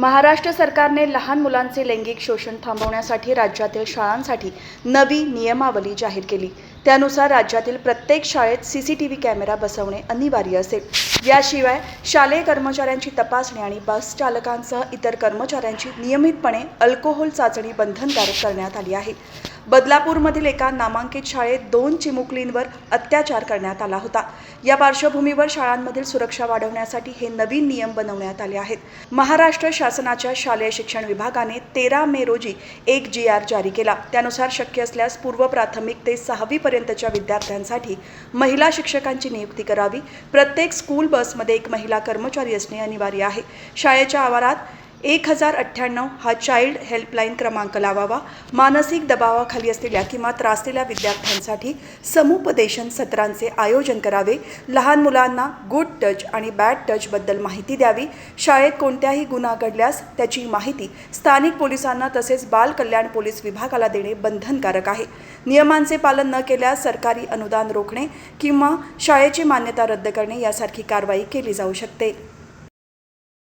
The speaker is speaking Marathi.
महाराष्ट्र सरकारने लहान मुलांचे लैंगिक शोषण थांबवण्यासाठी राज्यातील शाळांसाठी नवी नियमावली जाहीर केली. त्यानुसार राज्यातील प्रत्येक शाळेत C C T V camera बसवणे अनिवार्य असेल. याशिवाय शालेय कर्मचाऱ्यांची तपासणी आणि बस चालकांसह इतर कर्मचाऱ्यांची नियमितपणे अल्कोहोल चाचणी बंधनकारक करण्यात आली आहे. बदलापूरमधील एका नामांकित शाळेत दोन चिमुकलींवर अत्याचार करण्यात आला होता. या पार्श्वभूमीवर शाळांमधील सुरक्षा वाढवण्यासाठी हे नवीन नियम बनवण्यात आले आहेत. महाराष्ट्र शासनाच्या शालेय शिक्षण विभागाने तेरा मे रोजी एक जी आर जारी केला. त्यानुसार शक्य असल्यास पूर्व प्राथमिक ते सहावीपर्यंतच्या विद्यार्थ्यांसाठी महिला शिक्षकांची नियुक्ती करावी. प्रत्येक स्कूल बसमध्ये एक महिला कर्मचारी असणे अनिवार्य आहे. शाळेच्या आवारात एक हजार अठ्ठ्याण्णव हा चाइल्ड हेल्पलाईन क्रमांक लावावा. मानसिक दबावाखाली असलेल्या किंवा त्रासलेल्या विद्यार्थ्यांसाठी समुपदेशन सत्रांचे आयोजन करावे. लहान मुलांना गुड टच आणि बॅड टचबद्दल माहिती द्यावी. शाळेत कोणत्याही गुन्हा घडल्यास त्याची माहिती स्थानिक पोलिसांना तसेच बाल कल्याण पोलीस विभागाला देणे बंधनकारक आहे. नियमांचे पालन न केल्यास सरकारी अनुदान रोखणे किंवा शाळेची मान्यता रद्द करणे यासारखी कारवाई केली जाऊ शकते.